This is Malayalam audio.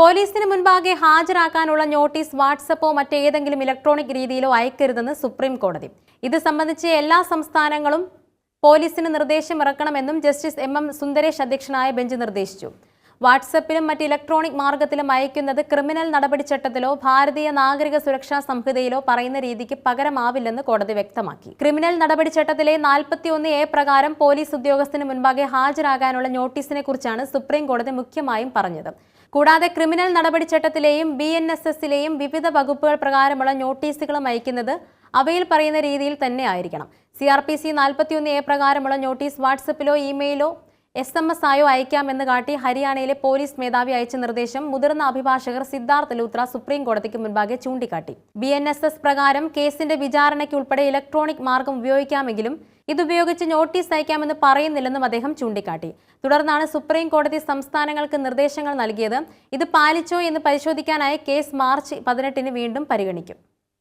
പോലീസിന് മുൻപാകെ ഹാജരാക്കാനുള്ള നോട്ടീസ് വാട്സപ്പോ മറ്റേതെങ്കിലും ഇലക്ട്രോണിക് രീതിയിലോ അയക്കരുതെന്ന് സുപ്രീം കോടതി. ഇത് സംബന്ധിച്ച് എല്ലാ സംസ്ഥാനങ്ങളും പോലീസിന് നിർദ്ദേശം ഇറക്കണമെന്നും ജസ്റ്റിസ് എം എം സുന്ദരേഷ് അധ്യക്ഷനായ ബെഞ്ച് നിർദ്ദേശിച്ചു. വാട്സപ്പിലും മറ്റ് ഇലക്ട്രോണിക് മാർഗത്തിലും അയക്കുന്നത് ക്രിമിനൽ നടപടിച്ചട്ടത്തിലോ ഭാരതീയ നാഗരിക സുരക്ഷാ സംഹിതയിലോ പറയുന്ന രീതിക്ക് പകരമാവില്ലെന്ന് കോടതി വ്യക്തമാക്കി. ക്രിമിനൽ നടപടിച്ചട്ടത്തിലെ നാൽപ്പത്തിയൊന്ന് എ പ്രകാരം പോലീസ് ഉദ്യോഗസ്ഥന് മുൻപാകെ ഹാജരാകാനുള്ള നോട്ടീസിനെ കുറിച്ചാണ് സുപ്രീം കോടതി മുഖ്യമായും പറഞ്ഞത്. കൂടാതെ ക്രിമിനൽ നടപടിച്ചട്ടത്തിലെയും ബി എൻ എസ് എസിലെയും വിവിധ വകുപ്പുകൾ പ്രകാരമുള്ള നോട്ടീസുകളും അയക്കുന്നത് അവയിൽ പറയുന്ന രീതിയിൽ തന്നെ ആയിരിക്കണം. സി ആർ പി സി നാൽപ്പത്തിയൊന്ന് എ പ്രകാരമുള്ള നോട്ടീസ് വാട്സപ്പിലോ ഇമെയിലോ എസ് എം എസ് ആയോ അയക്കാമെന്ന് കാട്ടി ഹരിയാനയിലെ പോലീസ് മേധാവി അയച്ച നിർദ്ദേശം മുതിർന്ന അഭിഭാഷകർ സിദ്ധാർത്ഥ് ലൂത്ര സുപ്രീം കോടതിക്ക് മുൻപാകെ ചൂണ്ടിക്കാട്ടി. ബി എൻ എസ് എസ് പ്രകാരം കേസിന്റെ വിചാരണയ്ക്കുൾപ്പെടെ ഇലക്ട്രോണിക് മാർഗം ഉപയോഗിക്കാമെങ്കിലും ഇതുപയോഗിച്ച് നോട്ടീസ് അയക്കാമെന്ന് പറയുന്നില്ലെന്നും അദ്ദേഹം ചൂണ്ടിക്കാട്ടി. തുടർന്നാണ് സുപ്രീം കോടതി സംസ്ഥാനങ്ങൾക്ക് നിർദ്ദേശങ്ങൾ നൽകിയത് ഇത് പാലിച്ചോ എന്ന് പരിശോധിക്കാനായി കേസ് മാർച്ച് പതിനെട്ടിന് വീണ്ടും പരിഗണിക്കും.